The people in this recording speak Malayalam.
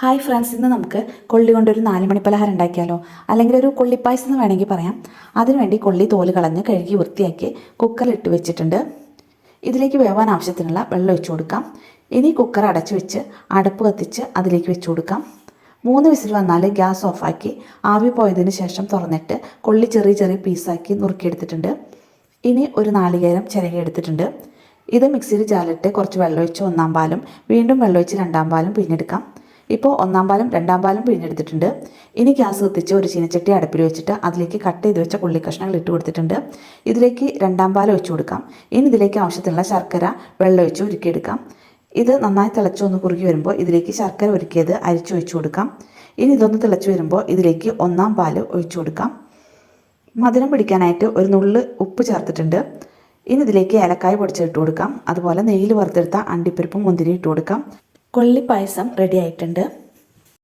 ഹായ് ഫ്രണ്ട്സ് ഇന്ന് നമുക്ക് കൊള്ളി കൊണ്ടൊരു നാല് മണി പലഹാരം ഉണ്ടാക്കിയാലോ? അല്ലെങ്കിൽ ഒരു കൊള്ളിപ്പായസം എന്ന് വേണമെങ്കിൽ പറയാം. അതിനുവേണ്ടി കൊള്ളി തോൽ കളഞ്ഞ് കഴുകി വൃത്തിയാക്കി കുക്കറിലിട്ട് വെച്ചിട്ടുണ്ട്. ഇതിലേക്ക് വേവാൻ ആവശ്യത്തിനുള്ള വെള്ളം ഒഴിച്ചു കൊടുക്കാം. ഇനി കുക്കർ അടച്ചു വെച്ച് അടുപ്പ് കത്തിച്ച് അതിലേക്ക് വെച്ച് കൊടുക്കാം. മൂന്ന് വിസിൽ വന്നാൽ ഗ്യാസ് ഓഫാക്കി ആവി പോയതിന് ശേഷം തുറന്നിട്ട് കൊള്ളി ചെറിയ ചെറിയ പീസാക്കി നുറുക്കിയെടുത്തിട്ടുണ്ട്. ഇനി ഒരു നാളികേരം ചിരകി എടുത്തിട്ടുണ്ട്. ഇത് മിക്സിയിൽ ജാലിട്ട് കുറച്ച് വെള്ളം ഒഴിച്ച് ഒന്നാം പാലും വീണ്ടും വെള്ളം ഒഴിച്ച് രണ്ടാം പാലും പിഴിഞ്ഞെടുക്കാം. ഇപ്പോൾ ഒന്നാം പാലും രണ്ടാം പാലും പിഴിഞ്ഞെടുത്തിട്ടുണ്ട്. ഇനി ഗ്യാസ് കത്തിച്ച് ഒരു ചീനച്ചട്ടി അടുപ്പിൽ വെച്ചിട്ട് അതിലേക്ക് കട്ട് ചെയ്ത് വെച്ച ഉള്ളി കഷ്ണങ്ങൾ ഇട്ട് കൊടുത്തിട്ടുണ്ട്. ഇതിലേക്ക് രണ്ടാം പാൽ ഒഴിച്ചു കൊടുക്കാം. ഇനി ഇതിലേക്ക് ആവശ്യത്തിനുള്ള ശർക്കര വെള്ളം ഒഴിച്ച് ഉരുക്കിയെടുക്കാം. ഇത് നന്നായി തിളച്ച് ഒന്ന് കുറുകി വരുമ്പോൾ ഇതിലേക്ക് ശർക്കര ഒരുക്കിയത് അരിച്ചു ഒഴിച്ചു കൊടുക്കാം. ഇനി ഇതൊന്ന് തിളച്ച് വരുമ്പോൾ ഇതിലേക്ക് ഒന്നാം പാൽ ഒഴിച്ചു കൊടുക്കാം. മധുരം പിടിക്കാനായിട്ട് ഒരു നുള്ള് ഉപ്പ് ചേർത്തിട്ടുണ്ട്. ഇനി ഇതിലേക്ക് ഏലക്കായ പൊടിച്ചിട്ട് കൊടുക്കാം. അതുപോലെ നെയ്യിൽ വറുത്തെടുത്ത അണ്ടിപ്പരിപ്പും മുന്തിരി ഇട്ട് കൊടുക്കാം. കൊള്ളി പായസം റെഡി ആയിട്ടുണ്ട്.